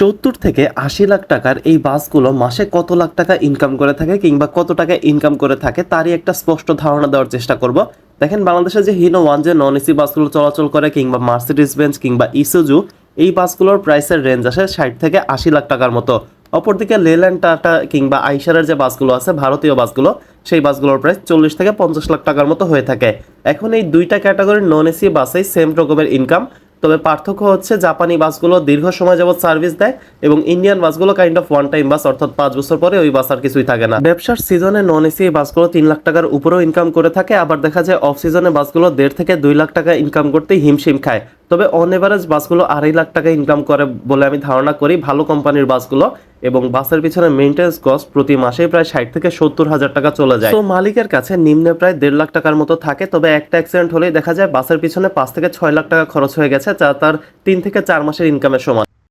সত্তর থেকে আশি লাখ টাকার এই বাসগুলো মাসে কত লাখ টাকা ইনকাম করে থাকে কিংবা কত টাকা ইনকাম করে থাকে, তারই একটা স্পষ্ট ধারণা দেওয়ার চেষ্টা করব। দেখেন, বাংলাদেশে যে হিনো ওয়ান যে নন এসি বাসগুলো চলাচল করে কিংবা মার্সিডিস বেঞ্চ কিংবা ইসুজু এই বাসগুলোর প্রাইসের রেঞ্জ আসে ষাট থেকে আশি লাখ টাকার মতো। অপরদিকে লেল্যান্ড টাটা কিংবা আইসারের যে বাসগুলো আছে, ভারতীয় বাসগুলো, সেই বাসগুলোর প্রাইস চল্লিশ থেকে পঞ্চাশ লাখ টাকার মতো হয়ে থাকে। এখন এই দুইটা ক্যাটাগরির নন এসি বাসেই সেম রকমের ইনকাম তবে পার্থক্য হচ্ছে জাপানি বাসগুলো দীর্ঘ সময় যাবৎ সার্ভিস দেয় এবং ইন্ডিয়ান বাসগুলো kind of one time bus অর্থাৎ পাঁচ বছর পরে ওই বাস আর কিছুই থাকে না। ব্যবসার সিজনে নন এসি বাসগুলো তিন লাখ টাকার উপরেও ইনকাম করে থাকে, আবার দেখা যায় অফ সিজনে বাসগুলো দেড় থেকে দুই লাখ টাকা ইনকাম করতে হিমশিম খায়। তবে অন এভারেজ বাসগুলো আড়াই লাখ টাকা ইনকাম করে বলে আমি ধারণা করি। ভালো কোম্পানির বাসগুলো এবং বাসের পিছনে মেনটেন্স কস্ট প্রতি মাসে প্রায় ষাট থেকে সত্তর হাজার টাকা চলে যায়। তো মালিকের কাছে নিম্নে প্রায় দেড় লাখ টাকার মতো থাকে, তবে একটা অ্যাক্সিডেন্ট হলেই দেখা যায় বাসের পিছনে পাঁচ থেকে ছয় লাখ টাকা খরচ হয়ে গেছে, যা তার তিন থেকে চার মাসের ইনকামের সমান।